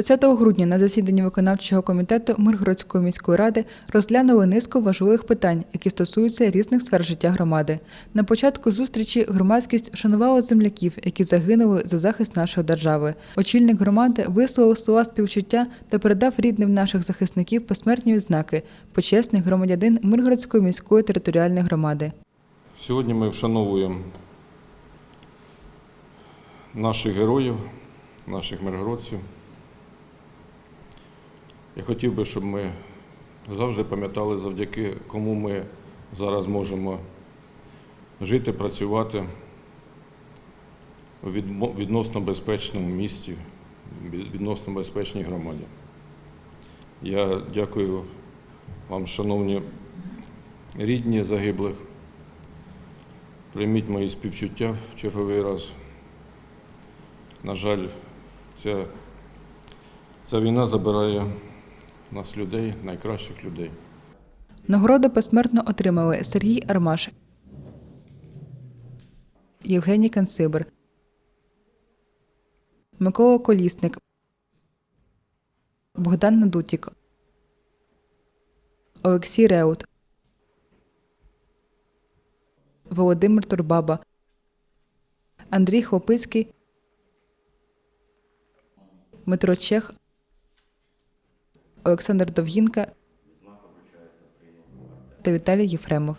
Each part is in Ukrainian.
20 грудня на засіданні виконавчого комітету Миргородської міської ради розглянули низку важливих питань, які стосуються різних сфер життя громади. На початку зустрічі громадськість вшанувала земляків, які загинули за захист нашої держави. Очільник громади висловив слова співчуття та передав рідним наших захисників посмертні відзнаки почесний громадянин Миргородської міської територіальної громади. Сьогодні ми вшановуємо наших героїв, наших миргородців. Я хотів би, щоб ми завжди пам'ятали, завдяки кому ми зараз можемо жити, працювати у відносно безпечному місті, відносно безпечній громаді. Я дякую вам, шановні рідні загиблих. Прийміть мої співчуття в черговий раз. На жаль, ця, ця війна забирає нас людей, найкращих людей. Нагороду посмертно отримали Сергій Армаш, Євгеній Канцибер, Микола Колісник, Богдан Надутік, Олексій Реут, Володимир Турбаба, Андрій Хлопицький, Дмитро Чех, Олександр Довгінка та Віталій Єфремов.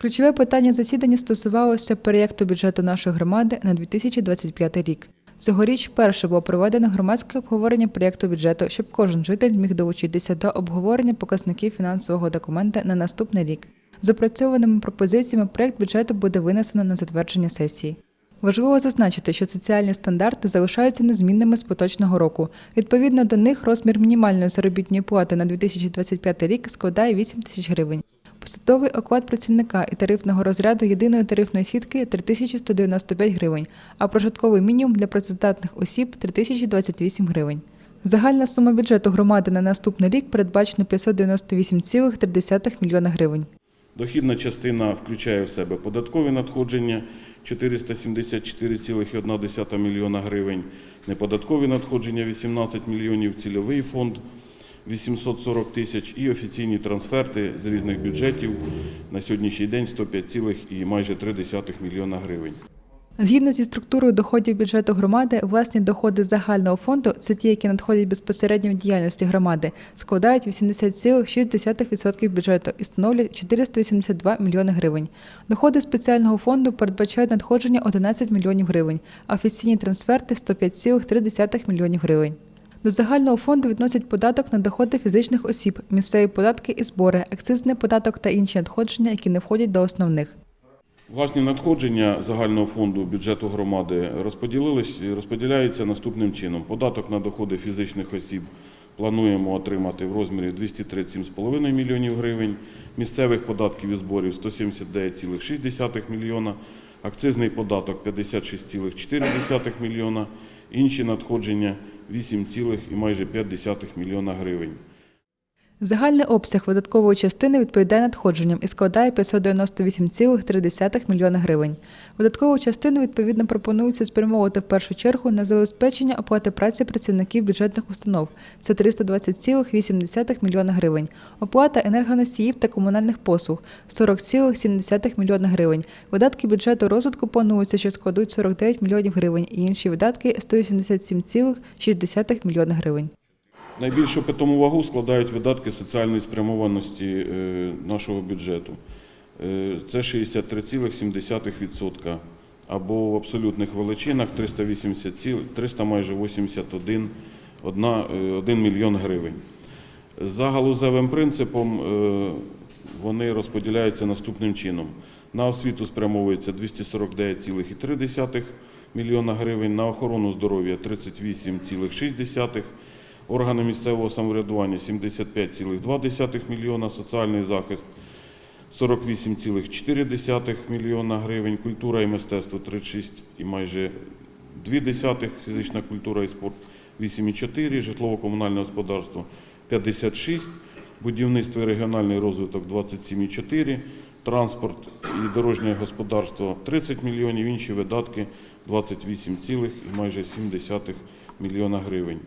Ключове питання засідання стосувалося проєкту бюджету нашої громади на 2025 рік. Цьогоріч вперше було проведено громадське обговорення проєкту бюджету, щоб кожен житель міг долучитися до обговорення показників фінансового документа на наступний рік. З опрацьованими пропозиціями проєкт бюджету буде винесено на затвердження сесії. Важливо зазначити, що соціальні стандарти залишаються незмінними з поточного року. Відповідно до них розмір мінімальної заробітної плати на 2025 рік складає 8 тисяч гривень. Посадовий оклад працівника і тарифного розряду єдиної тарифної сітки 3195 гривень, а прожитковий мінімум для працездатних осіб 3028 гривень. Загальна сума бюджету громади на наступний рік передбачена 598,3 мільйона гривень. Дохідна частина включає в себе податкові надходження 474,1 мільйона гривень, неподаткові надходження 18 мільйонів, цільовий фонд 840 тисяч і офіційні трансферти з різних бюджетів на сьогоднішній день 105, і майже 3 мільйона гривень. Згідно зі структурою доходів бюджету громади, власні доходи загального фонду це ті, які надходять безпосередньо в діяльності громади, складають 80,6% бюджету і становлять 482 мільйони гривень. Доходи спеціального фонду передбачають надходження 11 мільйонів гривень, а офіційні трансферти 105,3 мільйонів гривень. До загального фонду відносять податок на доходи фізичних осіб, місцеві податки і збори, акцизний податок та інші надходження, які не входять до основних. Власні надходження загального фонду бюджету громади розподіляються наступним чином. Податок на доходи фізичних осіб плануємо отримати в розмірі 237,5 мільйонів гривень, місцевих податків і зборів 179,6 мільйона, акцизний податок 56,4 мільйона, інші надходження 8, і майже 5 мільйона гривень. Загальний обсяг видаткової частини відповідає надходженням і складає 598,3 мільйона гривень. Видаткову частину відповідно пропонується спрямовувати в першу чергу на забезпечення оплати праці працівників бюджетних установ. Це 320,8 мільйона гривень. Оплата енергоносіїв та комунальних послуг 40,7 мільйона гривень. Видатки бюджету розвитку плануються, що складуть 49 мільйонів гривень, і інші видатки 187,6 мільйона гривень. Найбільшу питому вагу складають видатки соціальної спрямованості е, нашого бюджету. Е, Це 63,7% або в абсолютних величинах 380, 300 майже 81 одна, е, 1 мільйон гривень. За галузевим принципом вони розподіляються наступним чином. На освіту спрямовується 249,3 мільйона гривень, на охорону здоров'я 38,6 органи місцевого самоврядування 75,2 мільйона, соціальний захист 48,4 мільйона гривень, культура і мистецтво 36 і майже 2 фізична культура і спорт 8,4, житлово-комунальне господарство 56, будівництво і регіональний розвиток 27,4, транспорт і дорожнє господарство 30 мільйонів, інші видатки 28, і майже 7 мільйона гривень.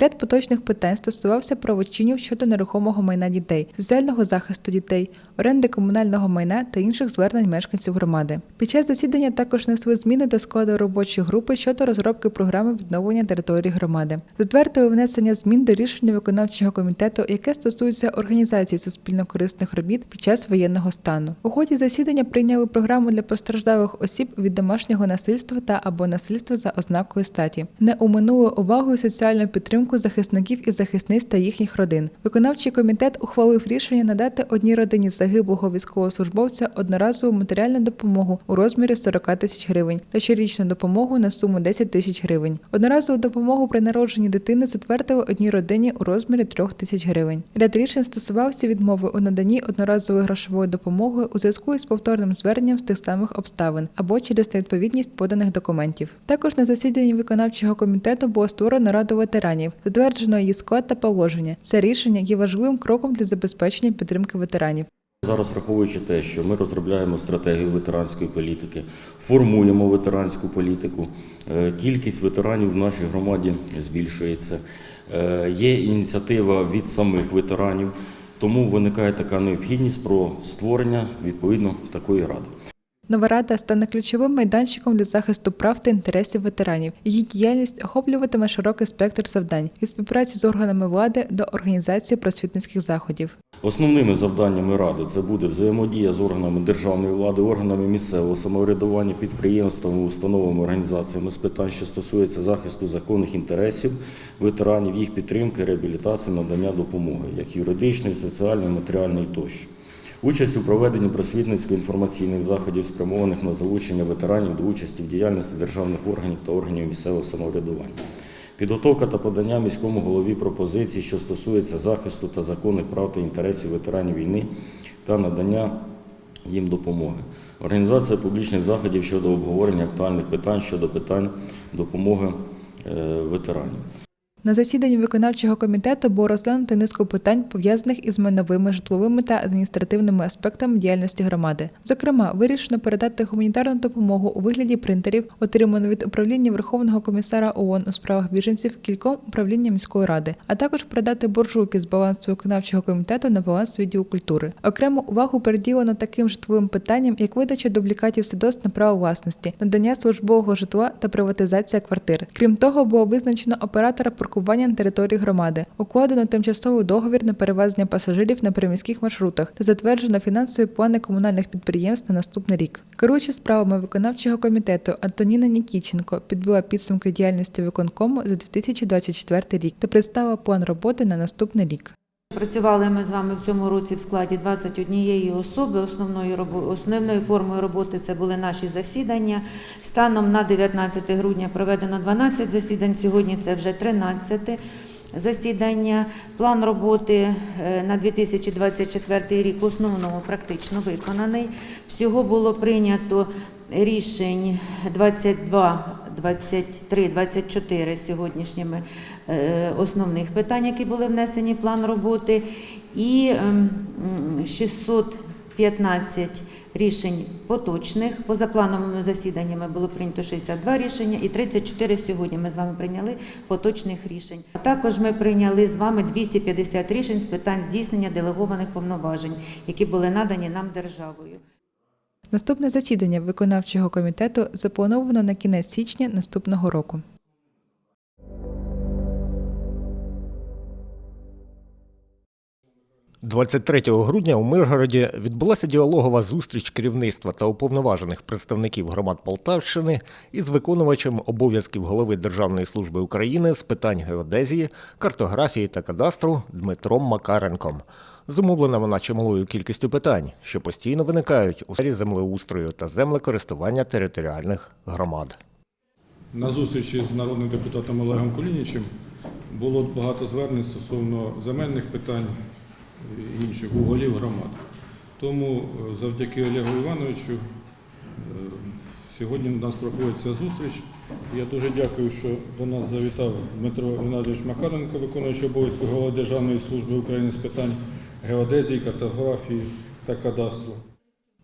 Ряд поточних питань стосувався правочинів щодо нерухомого майна дітей, соціального захисту дітей, оренди комунального майна та інших звернень мешканців громади. Під час засідання також несли зміни до складу робочої групи щодо розробки програми відновлення території громади. Затвердили внесення змін до рішення виконавчого комітету, яке стосується організації суспільно-корисних робіт під час воєнного стану. У ході засідання прийняли програму для постраждалих осіб від домашнього насильства та або насильства за ознакою статі. Не уминули увагою соціальну підтримку захисників і захисниць та їхніх родин. Виконавчий комітет ухвалив рішення надати одній родині загиблого військовослужбовця одноразову матеріальну допомогу у розмірі 40 тисяч гривень та щорічну допомогу на суму 10 тисяч гривень. Одноразову допомогу при народженні дитини затвердили одній родині у розмірі 3 тисяч гривень. Ряд рішень стосувався відмови у наданні одноразової грошової допомоги у зв'язку із повторним зверненням з тих самих обставин або через невідповідність поданих документів. Також на засіданні виконавчого комітету було створено раду ветеранів, затверджено її склад та положення. Це рішення є важливим кроком для забезпечення підтримки ветеранів. Зараз враховуючи те, що ми розробляємо стратегію ветеранської політики, формуємо ветеранську політику, е, кількість ветеранів в нашій громаді збільшується. Е, Є ініціатива від самих ветеранів, тому виникає така необхідність про створення відповідно такої ради. Нова рада стане ключовим майданчиком для захисту прав та інтересів ветеранів. Її діяльність охоплюватиме широкий спектр завдань від співпраці з органами влади до організації просвітницьких заходів. Основними завданнями ради це буде взаємодія з органами державної влади, органами місцевого самоврядування, підприємствами, установами, організаціями з питань, що стосуються захисту законних інтересів ветеранів, їх підтримки, реабілітації, надання допомоги, як юридичної, соціальної, матеріальної тощо. Участь у проведенні просвітницько-інформаційних заходів, спрямованих на залучення ветеранів до участі в діяльності державних органів та органів місцевого самоврядування. Підготовка та подання міському голові пропозицій, що стосується захисту та законних прав та інтересів ветеранів війни та надання їм допомоги. Організація публічних заходів щодо обговорення актуальних питань щодо питань допомоги е, ветеранів. На засіданні виконавчого комітету було розглянуто низку питань, пов'язаних із майновими, житловими та адміністративними аспектами діяльності громади. Зокрема, вирішено передати гуманітарну допомогу у вигляді принтерів, отриману від управління Верховного комісара ООН у справах біженців кільком управлінням міської ради, а також передати буржуйки з балансу виконавчого комітету на баланс відділу культури. Окрему увагу приділено таким житловим питанням, як видача дублікатів свідоцтв на право власності, надання службового житла та приватизація квартир. Крім того, було визначено оператора паркування на території громади, укладено тимчасовий договір на перевезення пасажирів на приміських маршрутах та затверджено фінансові плани комунальних підприємств на наступний рік. Керуючи справами виконавчого комітету Антоніна Нікіченко підбила підсумки діяльності виконкому за 2024 рік та представила план роботи на наступний рік. Працювали ми з вами в цьому році в складі 21 особи. Основною основною формою роботи це були наші засідання. Станом на 19 грудня проведено 12 засідань. Сьогодні це вже 13 засідання. План роботи е, на 2024 рік в основному практично виконаний. Всього було прийнято рішень 22, 23, 24 сьогоднішніми основних питань, які були внесені в план роботи, і ем, м, 615 рішень поточних. Позаплановими засіданнями було прийнято 62 рішення і 34 сьогодні ми з вами прийняли поточних рішень. А також ми прийняли з вами 250 рішень з питань здійснення делегованих повноважень, які були надані нам державою. Наступне засідання виконавчого комітету заплановано на кінець січня наступного року. – 23 грудня у Миргороді відбулася діалогова зустріч керівництва та уповноважених представників громад Полтавщини із виконувачем обов'язків голови Державної служби України з питань геодезії, картографії та кадастру Дмитром Макаренком. Зумовлена вона чималою кількістю питань, що постійно виникають у сфері землеустрою та землекористування територіальних громад. На зустрічі з народним депутатом Олегом Кулінічем було багато звернень стосовно земельних питань інших голів громад. Тому е, завдяки Олегу Івановичу е, сьогодні у нас проходить ця зустріч. Я дуже дякую, що до нас завітав Дмитро Геннадійович Макаренко, виконуючий обов'язки голови Державної служби України з питань геодезії, картографії та кадастру.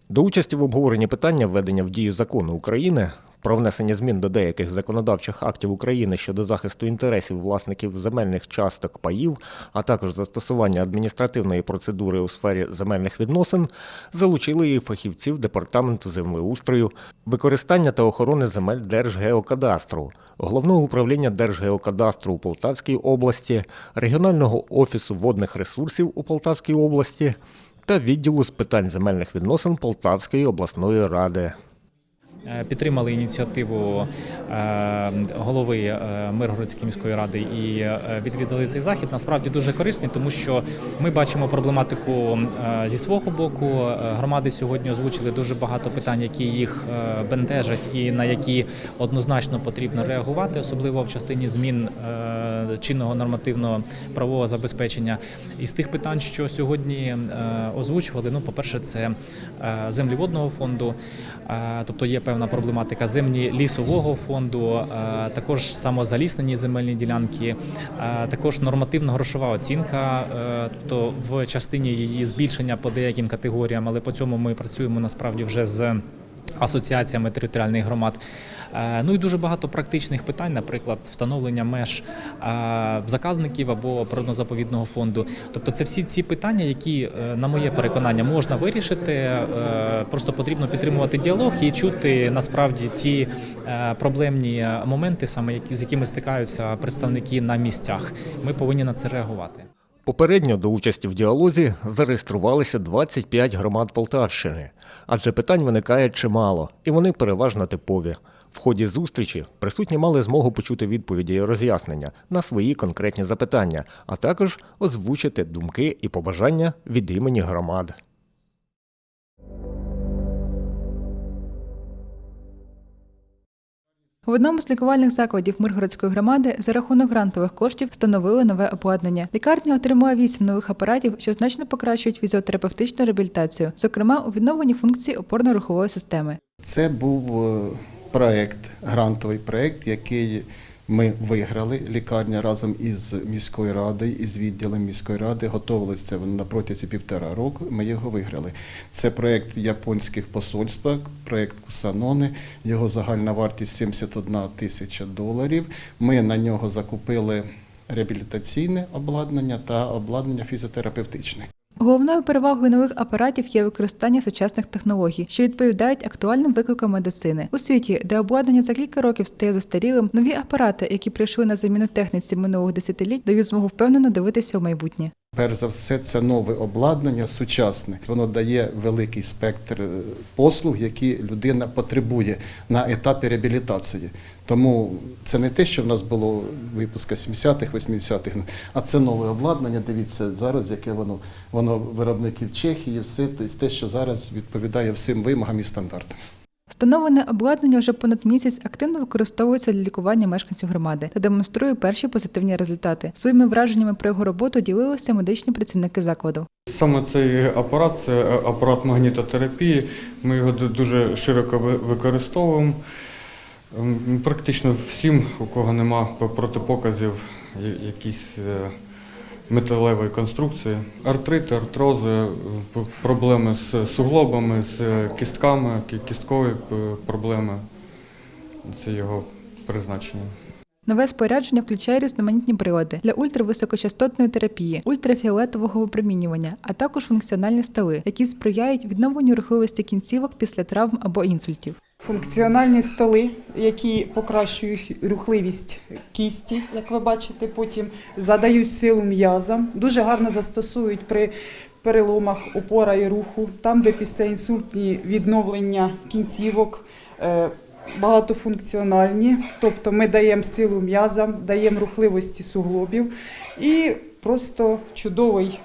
До участі в обговоренні питання введення в дію закону України про внесення змін до деяких законодавчих актів України щодо захисту інтересів власників земельних часток паїв, а також застосування адміністративної процедури у сфері земельних відносин, залучили і фахівців департаменту землеустрою, використання та охорони земель Держгеокадастру, головного управління Держгеокадастру у Полтавській області, регіонального офісу водних ресурсів у Полтавській області та відділу з питань земельних відносин Полтавської обласної ради. Е, Підтримали ініціативу е, голови е, Миргородської міської ради і відвідали цей захід. Насправді дуже корисний, тому що ми бачимо проблематику зі свого боку. Громади сьогодні озвучили дуже багато питань, які їх бентежать, і на які однозначно потрібно реагувати, особливо в частині змін чинного нормативного правового забезпечення. Із тих питань, що сьогодні озвучували, ну, по-перше, це е, землі водного фонду, тобто є певна проблематика землі лісового фонду, е, також самозаліснені земельні ділянки, е, також нормативно-грошова оцінка, е, тобто в частині її збільшення по деяким категоріям, але по цьому ми працюємо насправді вже з асоціаціями територіальних громад. Е, Ну і дуже багато практичних питань, наприклад, встановлення меж е, заказників або природно-заповідного фонду. Тобто, це всі ці питання, які, е, на моє переконання, можна вирішити. Просто потрібно підтримувати діалог і чути насправді ті проблемні моменти, саме з якими стикаються представники на місцях. Ми повинні на це реагувати. Попередньо до участі в діалозі зареєструвалися 25 громад Полтавщини, адже питань виникає чимало, і вони переважно типові. В ході зустрічі присутні мали змогу почути відповіді і роз'яснення на свої конкретні запитання, а також озвучити думки і побажання від імені громад. В одному з лікувальних закладів Миргородської громади за рахунок грантових коштів встановили нове обладнання. Лікарня отримала вісім нових апаратів, що значно покращують фізіотерапевтичну реабілітацію, зокрема у відновленні функцій опорно-рухової системи. Це був е, проект, грантовий проект, який ми виграли. Лікарня разом із міською радою, із відділом міської ради готувалися на протязі півтора року. Ми його виграли. Це проект японських посольства, проект Кусанони. Його загальна вартість 71 тисяча доларів. Ми на нього закупили реабілітаційне обладнання та обладнання фізіотерапевтичне. Головною перевагою нових апаратів є використання сучасних технологій, що відповідають актуальним викликам медицини. У світі, де обладнання за кілька років стає застарілим, нові апарати, які прийшли на заміну техніці минулих десятиліть, дають змогу впевнено дивитися в майбутнє. Перш за все, це нове обладнання, сучасне. Воно дає великий спектр е, послуг, які людина потребує на етапі реабілітації. Тому це не те, що в нас було випуска 70-х, 80-х, а це нове обладнання. Дивіться зараз, яке воно воно виробників Чехії, все те, що зараз відповідає всім вимогам і стандартам. Встановлене обладнання вже понад місяць активно використовується для лікування мешканців громади та демонструє перші позитивні результати. Своїми враженнями про його роботу ділилися медичні працівники закладу. Саме цей апарат це апарат магнітотерапії. Ми його дуже широко ви- використовуємо. Ем, Практично всім, у кого нема протипоказів, якісь е, металевої конструкції. Артрити, артрози, проблеми з суглобами, з кістками, кі- кісткові проблеми. Це його призначення. Нове спорядження включає різноманітні прилади для ультрависокочастотної терапії, ультрафіолетового випромінювання, а також функціональні столи, які сприяють відновленню рухливості кінцівок після травм або інсультів. Функціональні столи, які покращують рухливість кісті, як ви бачите, потім задають силу м'язам, дуже гарно застосують при переломах опора і руху, там, де післяінсультні відновлення кінцівок. е, Багатофункціональні, тобто ми даємо силу м'язам, даємо рухливості суглобів і просто чудовий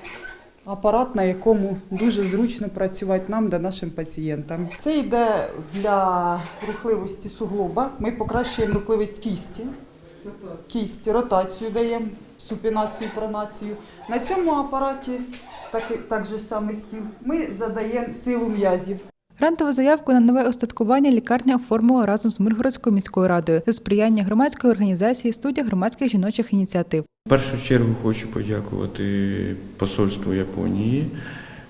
апарат, на якому дуже зручно працювати нам та нашим пацієнтам. Це йде для рухливості суглоба. Ми покращуємо рухливість кісті. Кість, ротацію даємо, супінацію, пронацію. На цьому апараті, так, так же саме стіл, ми задаємо силу м'язів. Грантову заявку на нове устаткування лікарня оформила разом з Миргородською міською радою за сприяння громадської організації студія громадських жіночих ініціатив. В першу чергу хочу подякувати посольству Японії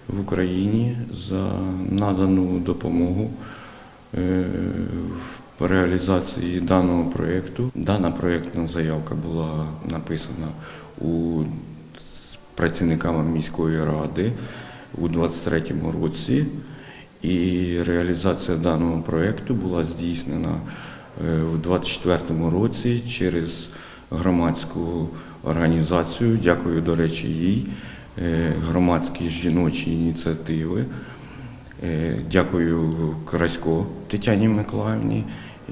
в Україні за надану допомогу е, в реалізації даного проєкту. Дана проєктна заявка була написана у працівниками міської ради у 2023 році. І реалізація даного проєкту була здійснена е, в 2024 році через громадську організацію. Дякую, до речі, їй, е, громадські жіночі ініціативи. Е, Дякую Красько Тетяні Миколаївні,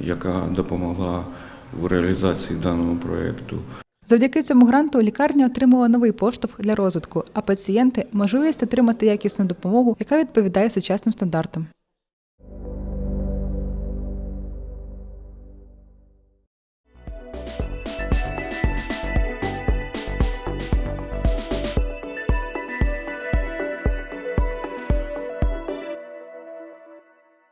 яка допомогла в реалізації даного проєкту. Завдяки цьому гранту лікарня отримала новий поштовх для розвитку, а пацієнти можливість отримати якісну допомогу, яка відповідає сучасним стандартам.